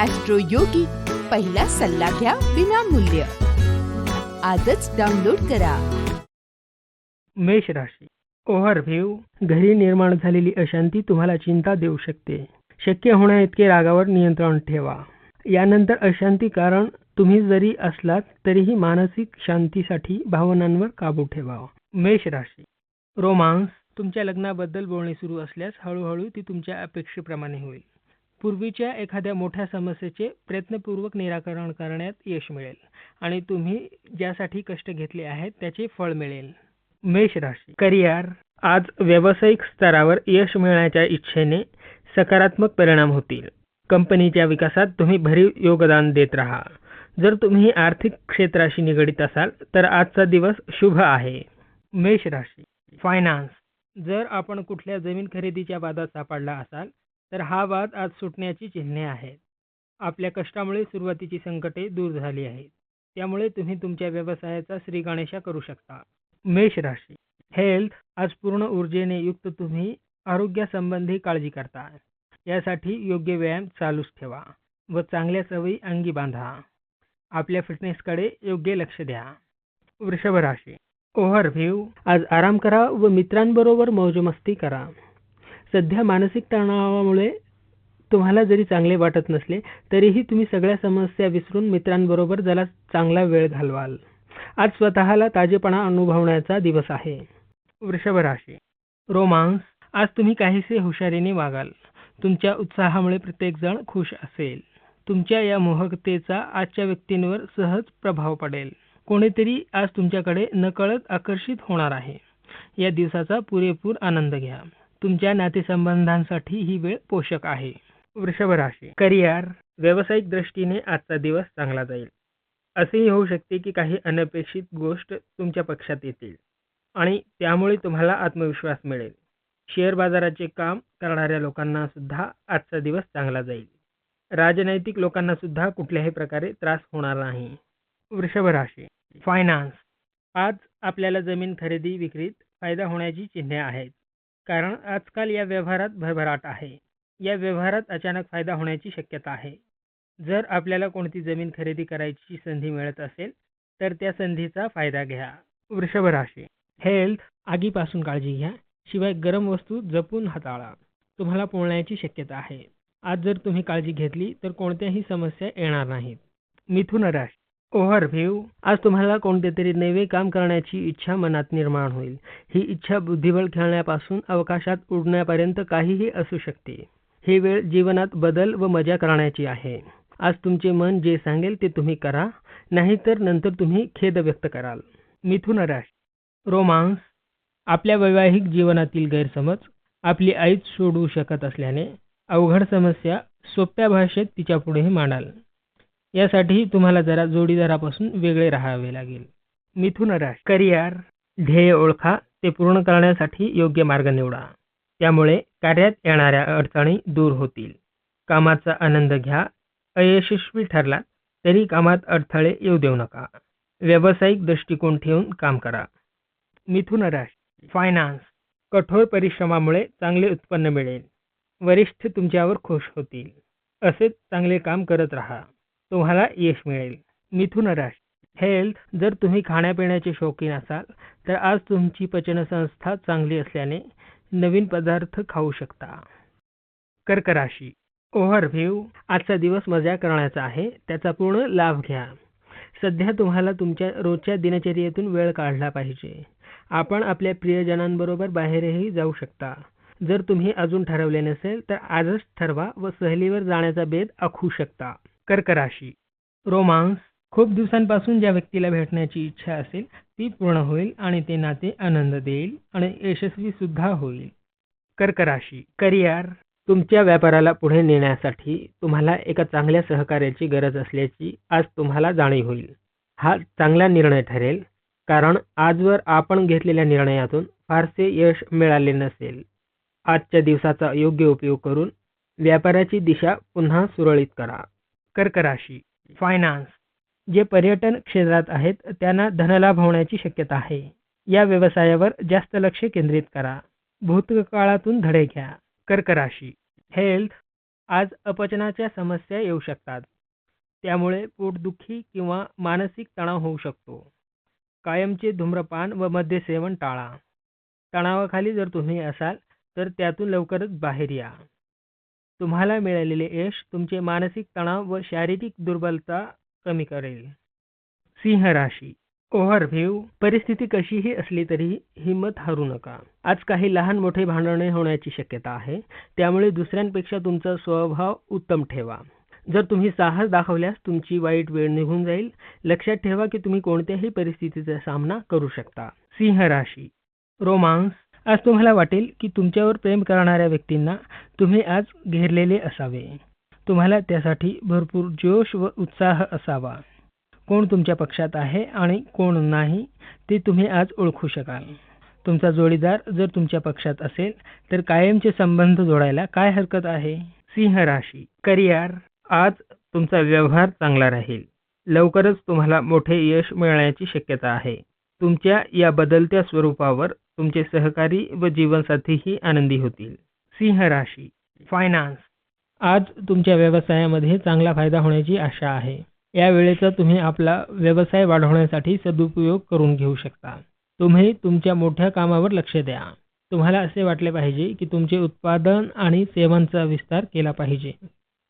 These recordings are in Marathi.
ॲस्ट्रो योगी पहिला सल्ला घ्या विनामूल्य. आजच डाउनलोड करा. मेष राशी. ओव्हरव्ह्यू घरी निर्माण झालेली अशांती तुम्हाला चिंता देऊ शकते. शक्य होण्या इतके रागावर नियंत्रण ठेवा. यानंतर अशांती कारण तुम्ही जरी असलात तरीही मानसिक शांतीसाठी भावनांवर काबू ठेवा. मेष राशी. रोमांस. तुमच्या लग्नाबद्दल बोलणी सुरू असल्यास हळूहळू ती तुमच्या अपेक्षेप्रमाणे होईल. पूर्वीच्या एखाद्या मोठ्या समस्येचे प्रयत्नपूर्वक निराकरण करण्यात यश मिळेल आणि तुम्ही ज्यासाठी कष्ट घेतले आहेत त्याचे फळ मिळेल. मेष राशी. करिअर. आज व्यावसायिक स्तरावर यश मिळण्याच्या इच्छेने सकारात्मक परिणाम होतील. कंपनीच्या विकासात तुम्ही भरीव योगदान देत राहा. जर तुम्ही आर्थिक क्षेत्राशी निगडित असाल तर आजचा दिवस शुभ आहे. मेष राशी. फायनान्स. जर आपण कुठल्या जमीन खरेदीच्या वादात सापडला असाल तर हा वाद आज सुटण्याची चिन्हे आहेत. आपल्या कष्टामुळे सुरुवातीची संकटे दूर झाली आहेत. त्यामुळे तुम्ही तुमच्या व्यवसायाचा श्री गणेशा करू शकता. मेष राशी. हेल्थ आज पूर्ण ऊर्जेने युक्त तुम्ही आरोग्यासंबंधी काळजी करता. यासाठी योग्य व्यायाम चालूच ठेवा व चांगल्या सवयी अंगी बांधा. आपल्या फिटनेसकडे योग्य लक्ष द्या. वृषभ राशी. ओव्हरव्ह्यू. आज आराम करा व मित्रांबरोबर मौजमस्ती करा. सध्या मानसिक तणावामुळे तुम्हाला जरी चांगले वाटत नसले तरीही तुम्ही सगळ्या समस्या विसरून मित्रांबरोबर जरा चांगला वेळ घालवाल. आज स्वतःला ताजेपणा अनुभवण्याचा दिवस आहे. वृषभ राशी रोमांस आज तुम्ही काहीसे हुशारीने वागाल. तुमच्या उत्साहामुळे प्रत्येकजण खुश असेल. तुमच्या या मोहकतेचा आजच्या व्यक्तींवर सहज प्रभाव पडेल. कोणीतरी आज तुमच्याकडे नकळत आकर्षित होणार आहे. या दिवसाचा पुरेपूर आनंद घ्या. तुमच्या नातेसंबंधांसाठी ही वेळ पोषक आहे. वृषभ राशी. करिअर व्यावसायिक दृष्टीने आजचा दिवस चांगला जाईल. असेही होऊ शकते की काही अनपेक्षित गोष्ट तुमच्या पक्षात येतील आणि त्यामुळे तुम्हाला आत्मविश्वास मिळेल. शेअर बाजाराचे काम करणाऱ्या लोकांना सुद्धा आजचा दिवस चांगला जाईल. राजनैतिक लोकांना सुद्धा कुठल्याही प्रकारे त्रास होणार नाही. वृषभ राशी. फायनान्स आज आपल्याला जमीन खरेदी विक्रीत फायदा होण्याची चिन्हे आहेत. कारण आजकाल या व्यवहारात भरभराट आहे. या व्यवहारात अचानक फायदा होण्याची शक्यता आहे. जर आपल्याला कोणती जमीन खरेदी करायची संधी मिळत असेल तर त्या संधीचा फायदा घ्या. वृषभ राशी. हेल्थ आगीपासून काळजी घ्या. शिवाय गरम वस्तू जपून हाताळा. तुम्हाला पोळण्याची शक्यता आहे. आज जर तुम्ही काळजी घेतली तर कोणत्याही समस्या येणार नाहीत. मिथुन राशी. ओव्हरव्ह्यू. आज तुम्हाला कोणते तरी नवे काम करण्याची इच्छा मनात निर्माण होईल. ही इच्छा बुद्धिबळ खेळण्यापासून अवकाशात उडण्यापर्यंत काहीही असू शकते. ही वेळ जीवनात बदल व मजा करण्याची आहे. आज तुमचे मन जे सांगेल ते तुम्ही करा नाहीतर नंतर तुम्ही खेद व्यक्त कराल. मिथुन राशी रोमांस. आपल्या वैवाहिक जीवनातील गैरसमज आपली आईच सोडवू शकत असल्याने अवघड समस्या सोप्या भाषेत तिच्यापुढे मांडाल. यासाठी तुम्हाला जरा जोडीदारापासून वेगळे राहावे लागेल. मिथुन राशी करिअर ध्येय ओळखा ते पूर्ण करण्यासाठी योग्य मार्ग निवडा. त्यामुळे कार्यात येणाऱ्या अडचणी दूर होतील. कामाचा आनंद घ्या. अयशस्वी ठरला तरी कामात अडथळे येऊ देऊ नका. व्यावसायिक दृष्टिकोन ठेवून काम करा. मिथुन राशी फायनान्स कठोर परिश्रमामुळे चांगले उत्पन्न मिळेल. वरिष्ठ तुमच्यावर खुश होतील. असेच चांगले काम करत राहा. तुम्हाला यश मिळेल. मिथुन राशी हेल्थ जर तुम्ही खाण्यापिण्याचे शौकीन असाल तर आज तुमची पचनसंस्था चांगली असल्याने नवीन पदार्थ खाऊ शकता. कर्क राशी ओव्हरव्ह्यू आजचा दिवस मजा करण्याचा आहे त्याचा पूर्ण लाभ घ्या. सध्या तुम्हाला तुमच्या रोजच्या दिनचर्येतून वेळ काढला पाहिजे. आपण आपल्या प्रियजनांबरोबर बाहेरही जाऊ शकता. जर तुम्ही अजून ठरवले नसेल तर आजच ठरवा व सहलीवर जाण्याचा बेद आखू शकता. कर्क राशी. रोमांस खूप दिवसांपासून ज्या व्यक्तीला भेटण्याची इच्छा असेल ती पूर्ण होईल आणि ते नाते आनंद देईल आणि यशस्वी सुद्धा होईल. कर्क राशी. करिअर. तुमच्या व्यापाराला पुढे नेण्यासाठी तुम्हाला एका चांगल्या सहकार्याची गरज असल्याची आज तुम्हाला जाणीव होईल. हा चांगला निर्णय ठरेल कारण आजवर आपण घेतलेल्या निर्णयातून फारसे यश मिळाले नसेल. आजच्या दिवसाचा योग्य उपयोग करून व्यापाराची दिशा पुन्हा सुरळीत करा. कर्क राशी फायनान्स जे पर्यटन क्षेत्रात आहेत त्यांना धनलाभ होण्याची शक्यता आहे. या व्यवसायावर जास्त लक्ष केंद्रित करा. भूतकाळातून धडे घ्या. कर्क राशी हेल्थ आज अपचनाच्या समस्या येऊ शकतात. त्यामुळे पोटदुखी किंवा मानसिक तणाव होऊ शकतो. कायमचे धूम्रपान व मद्यसेवन टाळा. तणावाखाली जर तुम्ही असाल तर त्यातून लवकरच बाहेर या. तुम्हाला मिळालेले यश तुमचे मानसिक तणाव व शारीरिक दुर्बलता कमी करेल. सिंह राशी. ओव्हरव्ह्यू. परिस्थिती कशीही असली तरी हिंमत हरू नका. आज काही लहान मोठे भांडणे होण्याची शक्यता आहे. त्यामुळे दुसऱ्यांपेक्षा तुमचा स्वभाव उत्तम ठेवा. जर तुम्ही साहस दाखवल्यास तुमची वाईट वेळ निघून जाईल. लक्षात ठेवा की तुम्ही कोणत्याही परिस्थितीचा सामना करू शकता. सिंह राशी. रोमांस. आज तुम्हाला वाटेल की तुमच्यावर प्रेम करणाऱ्या व्यक्तींना तुम्ही आज घेरलेले असावे. तुम्हाला त्यासाठी भरपूर जोश व उत्साह असावा. कोण तुमच्या पक्षात आहे आणि कोण नाही ते तुम्ही आज ओळखू शकाल. तुमचा जोडीदार जर तुमच्या पक्षात असेल तर कायमचे संबंध जोडायला काय हरकत आहे? सिंह राशी करिअर आज तुमचा व्यवहार चांगला राहील. लवकरच तुम्हाला मोठे यश मिळण्याची शक्यता आहे. तुमच्या या बदलत्या स्वरूपावर तुमचे सहकारी व जीवनसाथीही आनंदी होतील. सिंह राशी फायनान्स आज तुमच्या व्यवसायामध्ये चांगला फायदा होण्याची आशा आहे. या वेळेचा तुम्ही आपला व्यवसाय वाढवण्यासाठी सदुपयोग करून घेऊ शकता. तुम्ही तुमच्या मोठ्या कामावर लक्ष द्या. तुम्हाला असे वाटले पाहिजे की तुमचे उत्पादन आणि सेवांचा विस्तार केला पाहिजे.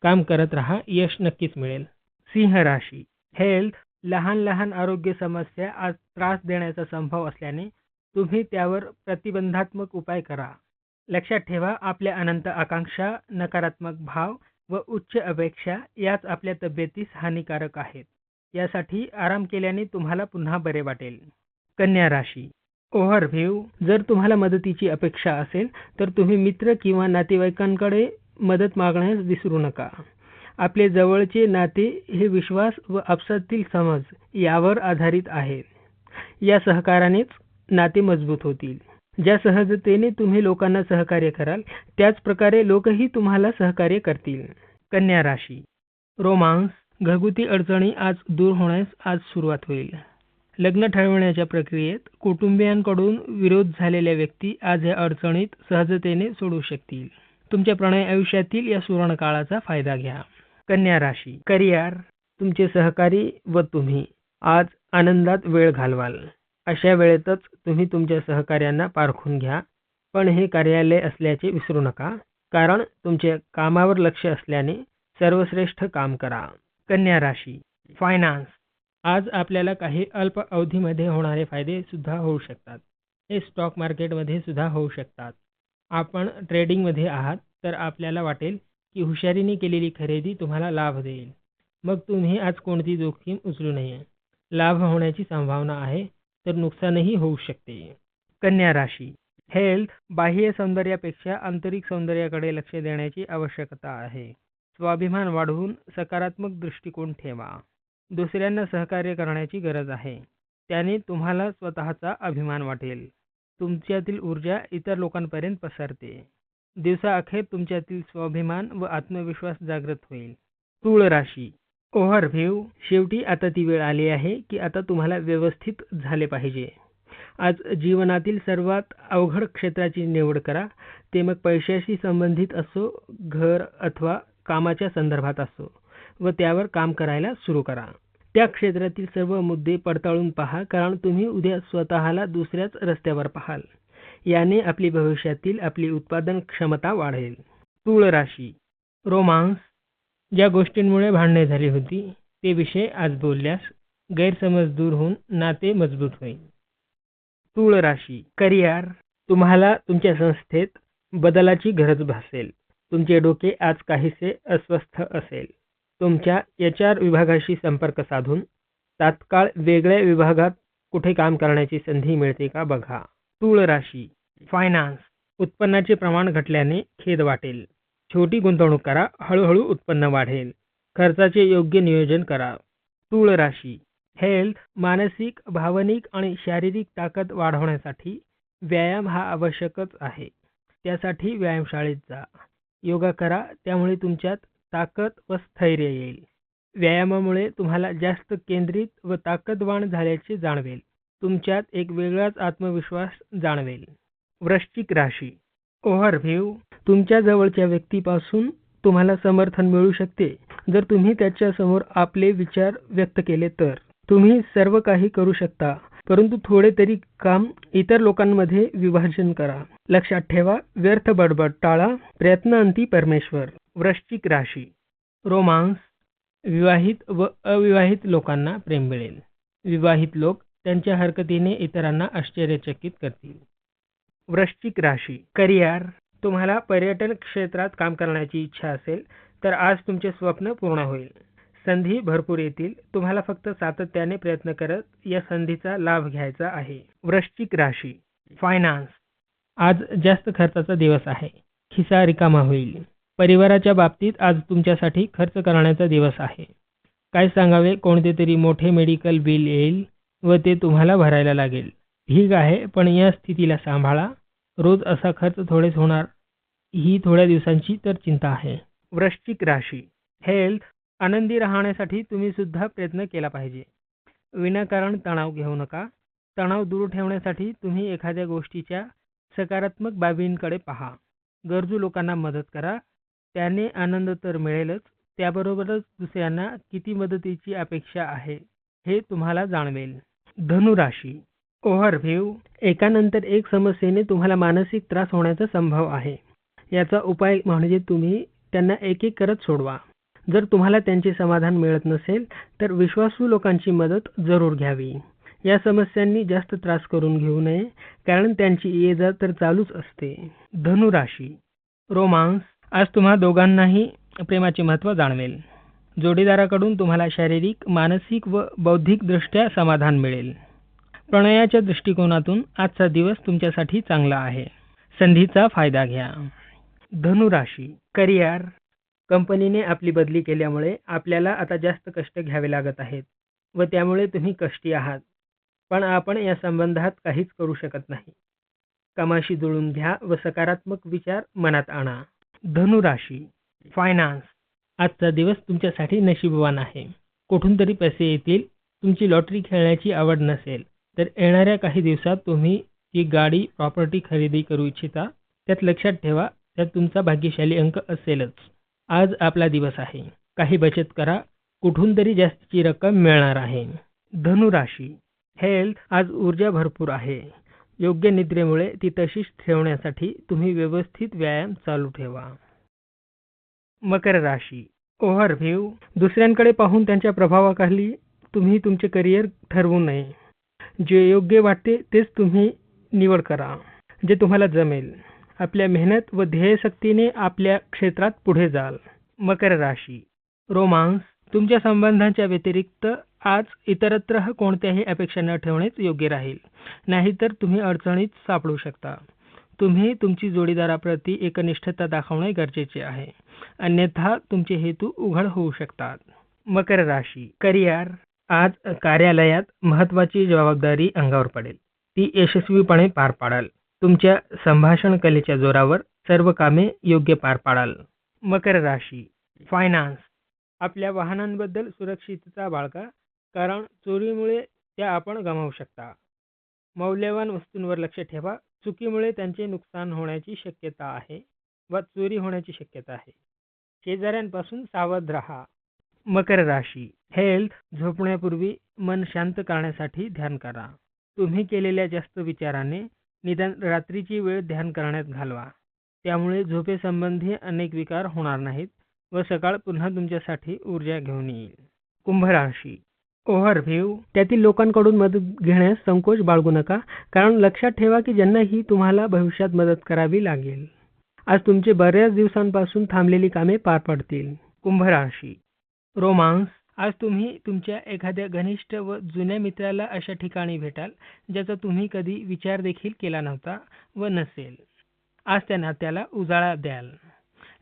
काम करत राहा यश नक्कीच मिळेल. सिंह राशी हेल्थ लहान लहान आरोग्य समस्या आज त्रास देण्याचा संभव असल्याने तुम्ही त्यावर प्रतिबंधात्मक उपाय करा. लक्षात ठेवा आपल्या अनंत आकांक्षा नकारात्मक भाव व उच्च अपेक्षा याच आपल्या तब्येतीस हानिकारक आहेत. यासाठी आराम केल्याने तुम्हाला पुन्हा बरे वाटेल. कन्या राशी. ओव्हरव्ह्यू जर तुम्हाला मदतीची अपेक्षा असेल तर तुम्ही मित्र किंवा नातेवाईकांकडे मदत मागण्यास विसरू नका. आपले जवळचे नाते हे विश्वास व आपसातील समज यावर आधारित आहे. या सहकारानेच नाते मजबूत होतील. ज्या सहजतेने तुम्ही लोकांना सहकार्य कराल त्याच प्रकारे लोकही तुम्हाला सहकार्य करतील. कन्या राशी. रोमांस घरगुती अडचणी आज दूर होण्यास आज सुरुवात होईल. लग्न ठरवण्याच्या प्रक्रियेत कुटुंबियांकडून विरोध झालेल्या व्यक्ती आज या अडचणीत सहजतेने सोडू शकतील. तुमच्या प्रणय आयुष्यातील या सुवर्ण काळाचा फायदा घ्या. कन्या राशी. करिअर. तुमचे सहकारी व तुम्ही आज आनंदात वेळ घालवाल. अशा वेळेतच तुम्ही तुमच्या सहकार्यांना पारखून घ्या. पण हे कार्यालय असल्याचे विसरू नका. कारण तुमच्या कामावर लक्ष असल्याने सर्वश्रेष्ठ काम करा. कन्या राशी फायनान्स आज आपल्याला काही अल्प अवधीमध्ये होणारे फायदे सुद्धा होऊ शकतात. हे स्टॉक मार्केटमध्ये सुद्धा होऊ शकतात. आपण ट्रेडिंगमध्ये आहात तर आपल्याला वाटेल की हुशारीने केलेली खरेदी तुम्हाला लाभ देईल. मग तुम्ही आज कोणती जोखीम उचलू नये? लाभ होण्याची संभावना आहे. तर नुकसानही होऊ शकते. कन्या राशी. हेल्थ बाह्य सौंदर्यापेक्षा आंतरिक सौंदर्याकडे लक्ष देण्याची आवश्यकता आहे. स्वाभिमान वाढवून सकारात्मक दृष्टिकोन ठेवा. दुसऱ्यांना सहकार्य करण्याची गरज आहे. त्याने तुम्हाला स्वतःचा अभिमान वाटेल. तुमच्यातील ऊर्जा इतर लोकांपर्यंत पसरते. दिवसाअखेर तुमच्यातील स्वाभिमान व आत्मविश्वास जागृत होईल. तूळ राशी ओव्हरव्ह्यू. शेवटी आता ती वेळ आली आहे की आता तुम्हाला व्यवस्थित झाले पाहिजे. आज जीवनातील सर्वात अवघड क्षेत्राची निवड करा. ते मग पैशाशी संबंधित असो घर अथवा कामाच्या संदर्भात असो. व त्यावर काम करायला सुरू करा. त्या क्षेत्रातील सर्व मुद्दे पडताळून पहा कारण तुम्ही उद्या स्वतःला दुसऱ्याच रस्त्यावर पाहाल. याने आपली भविष्यातील आपली उत्पादन क्षमता वाढेल. तूळ राशी रोमांस. ज्या गोष्टींमुळे भांडणे झाली होती ते विषय आज बोलल्यास गैरसमज दूर होऊन नाते मजबूत होईल. तूळ राशी करिअर तुम्हाला तुमच्या संस्थेत बदलाची गरज भासेल. तुमचे डोके आज काहीसे अस्वस्थ असेल. तुमच्या एच आर विभागाशी संपर्क साधून तात्काळ वेगळ्या विभागात कुठे काम करण्याची संधी मिळते का बघा. तूळ राशी फायनान्स उत्पन्नाचे प्रमाण घटल्याने खेद वाटेल. छोटी गुंतवणूक करा हळूहळू उत्पन्न वाढेल. खर्चाचे योग्य नियोजन करा. तूळ राशी हेल्थ मानसिक भावनिक आणि शारीरिक ताकद वाढवण्यासाठी व्यायाम हा आवश्यकच आहे. त्यासाठी व्यायामशाळेत जा. योगा करा त्यामुळे तुमच्यात ताकद व स्थैर्य येईल. व्यायामामुळे तुम्हाला जास्त केंद्रित व ताकदवान झाल्याचे जाणवेल. तुमच्यात एक वेगळाच आत्मविश्वास जाणवेल. वृश्चिक राशी ओव्हरव्ह्यू तुमच्या जवळच्या व्यक्तीपासून तुम्हाला समर्थन मिळू शकते. जर तुम्ही त्याच्यासमोर आपले विचार व्यक्त केले तर. तुम्ही सर्व काही करू शकता. परंतु थोडे तरी काम इतर लोकांमध्ये विभाजन करा. लक्षात ठेवा व्यर्थ बडबड टाळा. प्रयत्नांती परमेश्वर. वृश्चिक राशी. रोमांस. विवाहित व अविवाहित लोकांना प्रेम मिळेल. विवाहित लोक त्यांच्या हरकतीने इतरांना आश्चर्यचकित करतील. वृश्चिक राशी. करिअर तुम्हाला पर्यटन क्षेत्रात काम करण्याची इच्छा असेल तर आज तुमचे स्वप्न पूर्ण होईल. संधी भरपूर येतील तुम्हाला फक्त सातत्याने प्रयत्न करत या संधीचा लाभ घ्यायचा आहे. वृश्चिक राशी. फायनान्स आज जास्त खर्चाचा दिवस आहे. खिसा रिकामा होईल. परिवाराच्या बाबतीत आज तुमच्यासाठी खर्च करण्याचा दिवस आहे. काय सांगावे कोणते तरी मोठे मेडिकल बिल येईल व ते तुम्हाला भरायला लागेल. ठीक आहे पण या स्थितीला सांभाळा. रोज असा खर्च थोडेच होणार ही थोड्या दिवसांची तर चिंता आहे. वृश्चिक राशी हेल्थ आनंदी राहण्यासाठी तुम्ही सुद्धा प्रयत्न केला पाहिजे. विनाकारण तणाव घेऊ नका. तणाव दूर ठेवण्यासाठी तुम्ही एखाद्या गोष्टीच्या सकारात्मक बाबींकडे पहा. गरजू लोकांना मदत करा. त्याने आनंद तर मिळेलच त्याबरोबरच दुसऱ्यांना किती मदतीची अपेक्षा आहे हे तुम्हाला जाणवेल. धनुराशी ओव्हरव्ह्यू. एकानंतर एक समस्येने तुम्हाला मानसिक त्रास होण्याचा संभव आहे. याचा उपाय म्हणजे तुम्ही त्यांना एक एक करत सोडवा. जर तुम्हाला त्यांचे समाधान मिळत नसेल तर विश्वासू लोकांची मदत जरूर घ्यावी. या समस्यांनी जास्त त्रास करून घेऊ नये कारण त्यांची ये जा तर चालूच असते. धनुराशी रोमांस. आज तुम्हा दोघांनाही प्रेमाचे महत्त्व जाणवेल. जोडीदाराकडून तुम्हाला शारीरिक मानसिक व बौद्धिकदृष्ट्या समाधान मिळेल. प्रणयाच्या दृष्टिकोनातून आजचा दिवस तुमच्यासाठी चांगला आहे. संधीचा फायदा घ्या. धनुराशी करिअर. कंपनीने आपली बदली केल्यामुळे आपल्याला आता जास्त कष्ट घ्यावे लागत आहेत व त्यामुळे तुम्ही कष्टी आहात. पण आपण या संबंधात काहीच करू शकत नाही. कामाशी जुळून घ्या व सकारात्मक विचार मनात आणा. धनुराशी फायनान्स आजचा दिवस तुमच्यासाठी नशीबवान आहे. कुठून तरी पैसे येतील तुमची लॉटरी खेळण्याची आवड नसेल. तर येणाऱ्या काही दिवसात तुम्ही जी गाडी प्रॉपर्टी खरेदी करू इच्छिता त्यात लक्षात ठेवा त्यात तुमचा भाग्यशाली अंक असेलच. आज आपला दिवस आहे. काही बचत करा कुठून तरी जास्तीची रक्कम मिळणार आहे. धनुराशी हेल्थ आज ऊर्जा भरपूर आहे. योग्य निद्रेमुळे ती तशीच ठेवण्यासाठी तुम्ही व्यवस्थित व्यायाम चालू ठेवा. मकर राशी. ओव्हरव्ह्यू. दुसऱ्यांकडे पाहून त्यांच्या प्रभावाखाली तुम्ही तुमचे करिअर ठरवू नये. जे योग्य वाटते तेच तुम्ही निवड करा जे तुम्हाला जमेल. आपल्या मेहनत व ध्येयशक्तीने आपल्या क्षेत्रात पुढे जाल. मकर राशी. रोमांस. तुमच्या संबंधांच्या व्यतिरिक्त आज इतरत्र कोणत्याही अपेक्षा न ठेवणेच योग्य राहील. नाहीतर तुम्ही अडचणीत सापडू शकता. तुम्ही तुमची जोडीदाराप्रती एकनिष्ठता दाखवणे गरजेचे आहे. अन्यथा तुमचे हेतू उघड होऊ शकतात. मकर राशी. करिअर. आज कार्यालयात महत्त्वाची जबाबदारी अंगावर पडेल. ती यशस्वीपणे पार पाडाल. तुमच्या संभाषण कलेच्या जोरावर सर्व कामे योग्य पार पाडाल. मकर राशी फायनान्स आपल्या वाहनांबद्दल सुरक्षितता बाळगा कारण चोरीमुळे त्या आपण गमावू शकता. मौल्यवान वस्तूंवर लक्ष ठेवा. चुकीमुळे त्यांचे नुकसान होण्याची शक्यता आहे व चोरी होण्याची शक्यता आहे. शेजाऱ्यांपासून सावध राहा. मकर राशी. हेल्थ झोपण्यापूर्वी मन शांत करण्यासाठी ध्यान करा. तुम्ही केलेल्या जास्त विचाराने निदान रात्रीची वेळ ध्यान करण्यात घालवा. त्यामुळे झोपेसंबंधी अनेक विकार होणार नाहीत व सकाळ पुन्हा तुमच्यासाठी ऊर्जा घेऊन येईल. कुंभ राशी. ओव्हरव्ह्यू त्यातील लोकांकडून मदत घेण्यास संकोच बाळगू नका कारण लक्षात ठेवा की ज्यांनाही तुम्हाला भविष्यात मदत करावी लागेल. आज तुमचे बऱ्याच दिवसांपासून थांबलेली कामे पार पडतील. कुंभ राशी. रोमांस. आज तुम्ही तुमच्या एखाद्या घनिष्ठ व जुन्या मित्राला अशा ठिकाणी भेटाल ज्याचा तुम्ही कधी विचार देखील केला नव्हता व नसेल. आज त्या नात्याला उजाळा द्याल.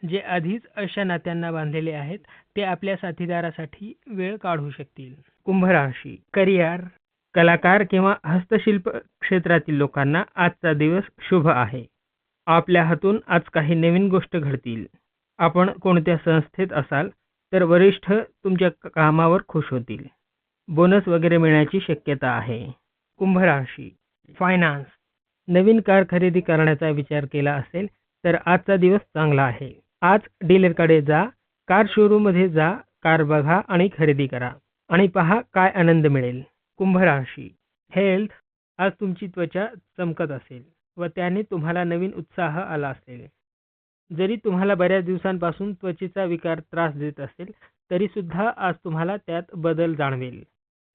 जे आधीच अशा नात्यांना बांधलेले आहेत ते आपल्या साथीदारासाठी वेळ काढू शकतील. कुंभराशी करिअर कलाकार किंवा हस्तशिल्प क्षेत्रातील लोकांना आजचा दिवस शुभ आहे. आपल्या हातून आज काही नवीन गोष्ट घडतील. आपण कोणत्या संस्थेत असाल तर वरिष्ठ तुमच्या कामावर खुश होतील. बोनस वगैरे मिळण्याची शक्यता आहे. कुंभ राशी फायनान्स. नवीन कार खरेदी करण्याचा विचार केला असेल तर आजचा दिवस चांगला आहे. आज डीलरकडे जा कार शोरूममध्ये जा कार बघा आणि खरेदी करा. आणि पहा काय आनंद मिळेल. कुंभ राशी हेल्थ आज तुमची त्वचा चमकत असेल व त्याने तुम्हाला नवीन उत्साह आला असेल. जरी तुम्हाला बऱ्याच दिवसांपासून त्वचेचा विकार त्रास देत असेल तरी सुद्धा आज तुम्हाला त्यात बदल जाणवेल.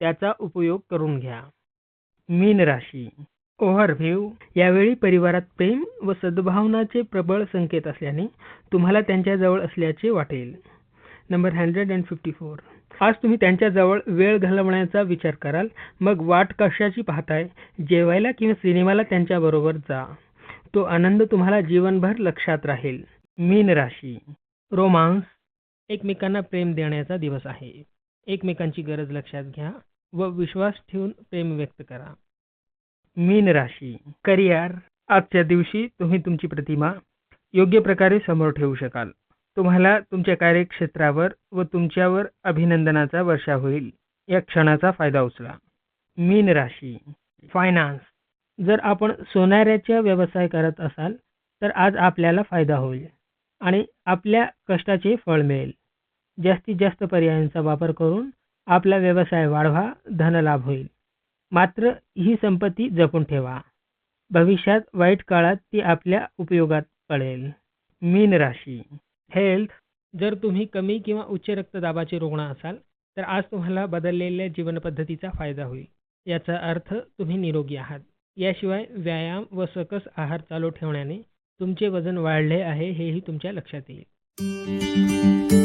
त्याचा उपयोग करून घ्या. मीन राशी. ओव्हरव्ह्यू यावेळी परिवारात प्रेम व सद्भावनाचे प्रबळ संकेत असल्याने तुम्हाला त्यांच्याजवळ असल्याचे वाटेल. Number hundred and fifty four आज तुम्ही त्यांच्याजवळ वेळ घालवण्याचा विचार कराल. मग वाट कशाची पाहताय? जेवायला किंवा सिनेमाला त्यांच्याबरोबर जा. तो आनंद तुम्हाला जीवनभर लक्षात राहील. मीन राशी. रोमांस. एकमेकांना प्रेम देण्याचा दिवस आहे. एकमेकांची गरज लक्षात घ्या व विश्वास ठेवून प्रेम व्यक्त करा. मीन राशी. करिअर. आजच्या दिवशी तुम्ही तुमची प्रतिमा योग्य प्रकारे समोर ठेवू शकाल. तुम्हाला तुमच्या कार्यक्षेत्रावर व तुमच्यावर अभिनंदनाचा वर्षा होईल. या क्षणाचा फायदा उचला. मीन राशी. फायनान्स. जर आपण सोनाऱ्याचा व्यवसाय करत असाल तर आज आपल्याला फायदा होईल आणि आपल्या कष्टाचे फळ मिळेल. जास्तीत जास्त पर्यायांचा वापर करून आपला व्यवसाय वाढवा धनलाभ होईल. मात्र ही संपत्ती जपून ठेवा. भविष्यात वाईट काळात ती आपल्या उपयोगात पडेल. मीन राशी. हेल्थ जर तुम्ही कमी किंवा उच्च रक्तदाबाचे रुग्ण असाल तर आज तुम्हाला बदललेल्या जीवनपद्धतीचा फायदा होईल. याचा अर्थ तुम्ही निरोगी आहात. याशिवाय व्यायाम व सकस आहार चालू ठेवण्याने तुमचे वजन वाढले आहे हेही तुमच्या लक्षात येईल.